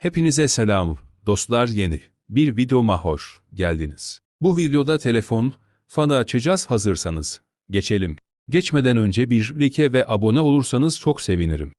Hepinize selam, dostlar yeni. Bir videoma hoş geldiniz. Bu videoda telefon, fanı açacağız hazırsanız. Geçelim. Geçmeden önce bir like ve abone olursanız çok sevinirim.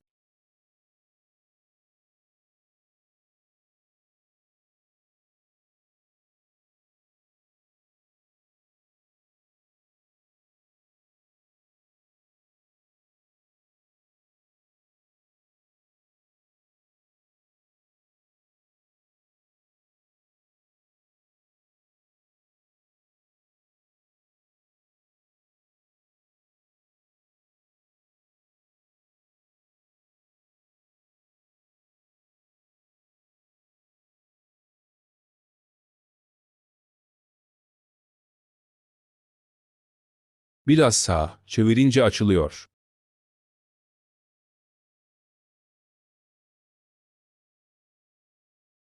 Biraz sağ, çevirince açılıyor.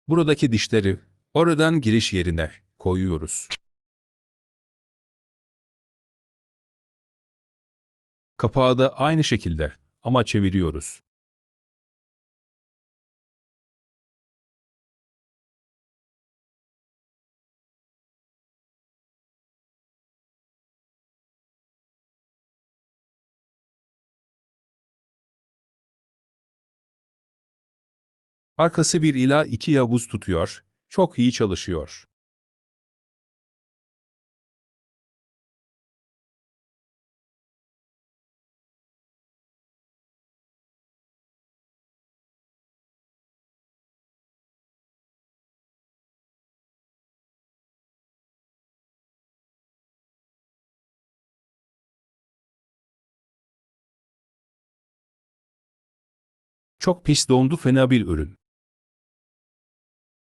Buradaki dişleri, oradan giriş yerine koyuyoruz. Kapağı da aynı şekilde ama çeviriyoruz. Arkası 1 ila 2 yavuz tutuyor, çok iyi çalışıyor. Çok pis dondu fena bir ürün.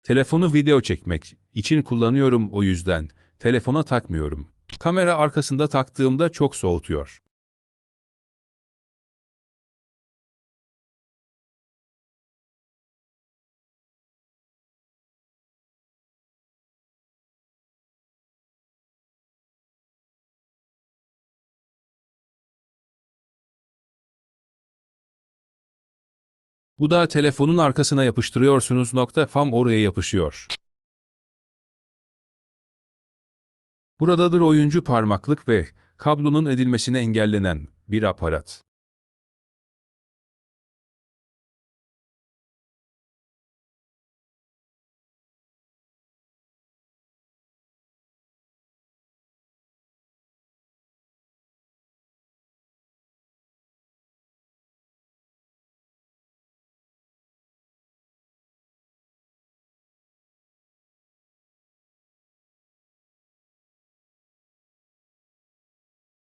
Telefonu video çekmek için kullanıyorum o yüzden telefona takmıyorum. Kamera arkasında taktığımda çok soğutuyor. Bu da telefonun arkasına yapıştırıyorsunuz nokta fam oraya yapışıyor. Buradadır oyuncu parmaklık ve kablonun edilmesini engellenen bir aparat.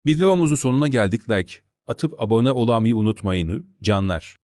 Videomuzun sonuna geldik like, atıp abone olmayı unutmayın canlar.